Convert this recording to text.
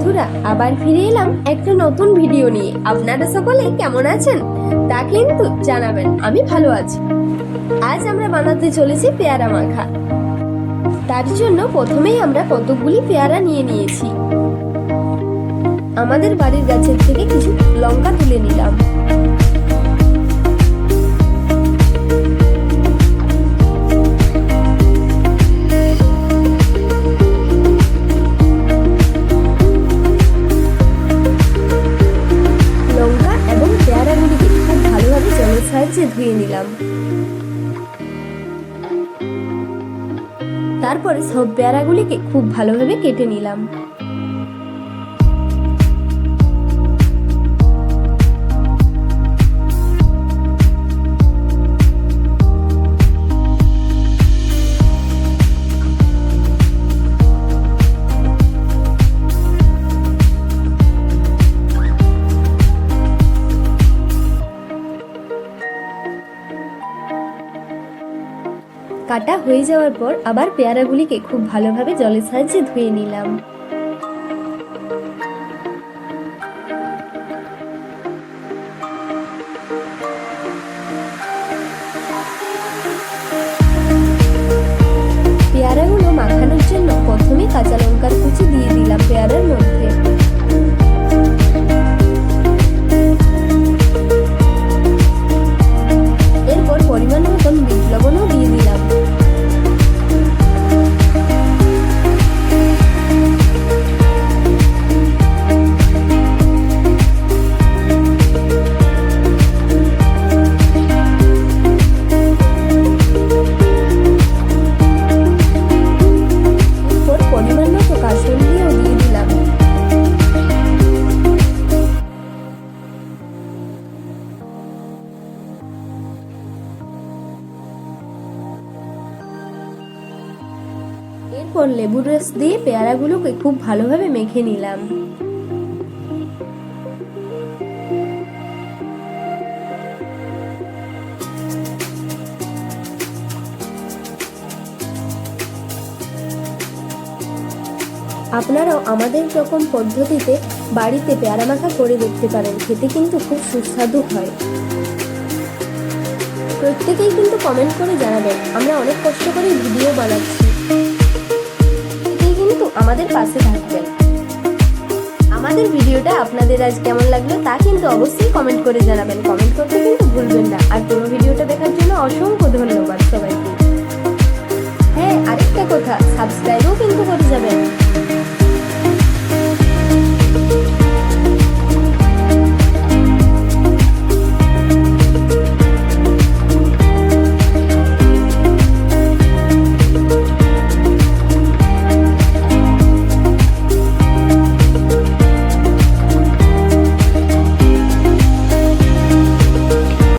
বন্ধুরা, আবার ফিরে এলাম একটা নতুন ভিডিও নিয়ে। আপনারা সকলে কেমন আছেন? তা কিন্তু জানাবেন, আমি ভালো আছি। আজ আমরা বানাতে চলেছি পেয়ারা মাখা। তার জন্য প্রথমেই আমরা কতকগুলি পেয়ারা নিয়ে নিয়েছি। আমাদের বাড়ির গাছের থেকে কিছু লঙ্কা তুলে নিলাম। সাহায্যে ধুয়ে নিলাম। তারপরে সব বেড়াগুলিকে খুব ভালোভাবে কেটে নিলাম। কাটা হয়ে যাওয়ার পর আবার পেয়ারাগুলিকে খুব ভালোভাবে জলের সাহায্যে ধুয়ে নিলাম। পেয়ারাগুলো মাখানোর জন্য প্রথমে কাঁচা এরপর লেবুর রস দিয়ে পেয়ারাগুলোকে খুব ভালোভাবে মেখে নিলাম। আপনারাও আমাদের রকম পদ্ধতিতে বাড়িতে পেয়ারা মাখা করে দেখতে পারেন, খেতে কিন্তু খুব সুস্বাদু হয়। প্রত্যেকেই কিন্তু কমেন্ট করে জানাবেন, আমরা অনেক কষ্ট করে ভিডিও বানাচ্ছি। কিন্তু আমাদের পাশে থাকবেন। আমাদের ভিডিওটা আপনাদের আজ কেমন লাগল তা কিন্তু অবশ্যই কমেন্ট করে জানাবেন। কমেন্ট করতে কিন্তু ভুলবেন না। আর পুরো ভিডিওটা দেখার জন্য অসংখ্য ধন্যবাদ সবাইকে। হ্যাঁ আরেকটা কথা করতে